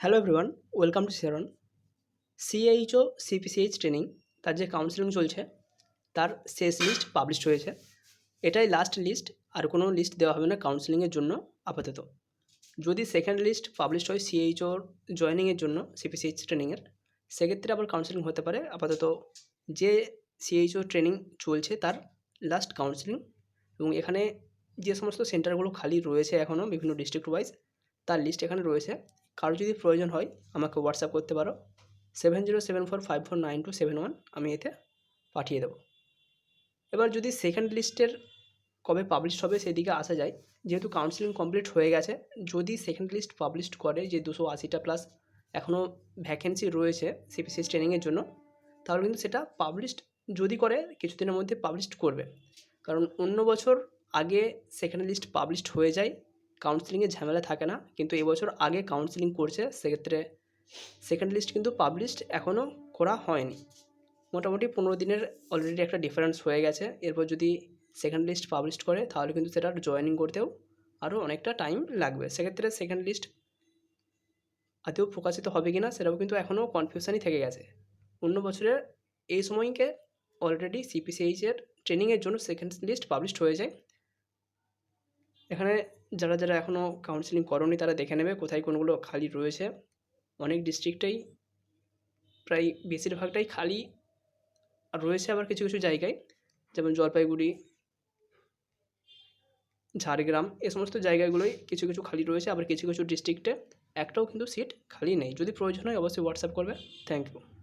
Hello everyone welcome to Sharon CHO CPCH training তার যে counselling চলছে, তার শেষ লিস্ট পাবলিশ হয়েছে। এটাই লাস্ট লিস্ট আর কোনো লিস্ট দেওয়া হবে না কাউন্সিলিংয়ের জন্য আপাতত। যদি সেকেন্ড লিস্ট পাবলিশ হয় সিএইচওর জয়নিংয়ের জন্য সিপিসিএইচ ট্রেনিংয়ের সেক্ষেত্রে আবার কাউন্সিলিং হতে পারে। আপাতত যে সিএইচও ট্রেনিং চলছে, তার লাস্ট কাউন্সিলিং এবং এখানে যে সমস্ত সেন্টারগুলো খালি রয়েছে এখনও বিভিন্ন ডিস্ট্রিক্ট ওয়াইজ তার লিস্ট এখানে রয়েছে। কারও যদি প্রয়োজন হয়, আমাকে হোয়াটসঅ্যাপ করতে পারো। Seven zero seven four five four nine two seven one আমি এতে পাঠিয়ে দেবো। এবার যদি সেকেন্ড লিস্টের কবে পাবলিশ হবে সেদিকে আসা যায়, যেহেতু কাউন্সিলিং কমপ্লিট হয়ে গেছে, যদি সেকেন্ড লিস্ট পাবলিশ করে যে দুশো আশিটা প্লাস এখনও ভ্যাকেন্সি রয়েছে সিপিসিএস ট্রেনিংয়ের জন্য, তাহলে কিন্তু সেটা পাবলিশড যদি করে, কিছুদিনের মধ্যে পাবলিশড করবে। কারণ অন্য বছর আগে সেকেন্ড লিস্ট পাবলিশড হয়ে যায় কাউন্সিলিংয়ের ঝামেলা থাকে না, কিন্তু এবছর আগে কাউন্সিলিং করছে, সেক্ষেত্রে সেকেন্ড লিস্ট কিন্তু পাবলিশড এখনও করা হয়নি। মোটামুটি পনেরো দিনের অলরেডি একটা ডিফারেন্স হয়ে গেছে। এরপর যদি সেকেন্ড লিস্ট পাবলিশ করে, তাহলে কিন্তু সেটা জয়েনিং করতেও আরও অনেকটা টাইম লাগবে। সেক্ষেত্রে সেকেন্ড লিস্ট আদৌ প্রকাশিত হবে কি না সেটাও কিন্তু এখনও কনফিউশনই থেকে গেছে। অন্য বছরের এই সময়কে অলরেডি সিপিসিএইচের ট্রেনিংয়ের জন্য সেকেন্ড লিস্ট পাবলিশড হয়ে যায় এখানে যারা যারা এখনও কাউন্সিলিং করনি তারা দেখে নেবে কোথায় কোনগুলো খালি রয়েছে। অনেক ডিস্ট্রিক্টেই প্রায় বেশিরভাগটাই খালি রয়েছে আবার কিছু কিছু জায়গায়। যেমন জলপাইগুড়ি, ঝাড়গ্রাম, এ সমস্ত জায়গাগুলোই কিছু কিছু খালি রয়েছে আবার কিছু কিছু ডিস্ট্রিক্টে একটাও কিন্তু সিট খালি নেই। যদি প্রয়োজন হয় অবশ্যই হোয়াটসঅ্যাপ করবে। Thank you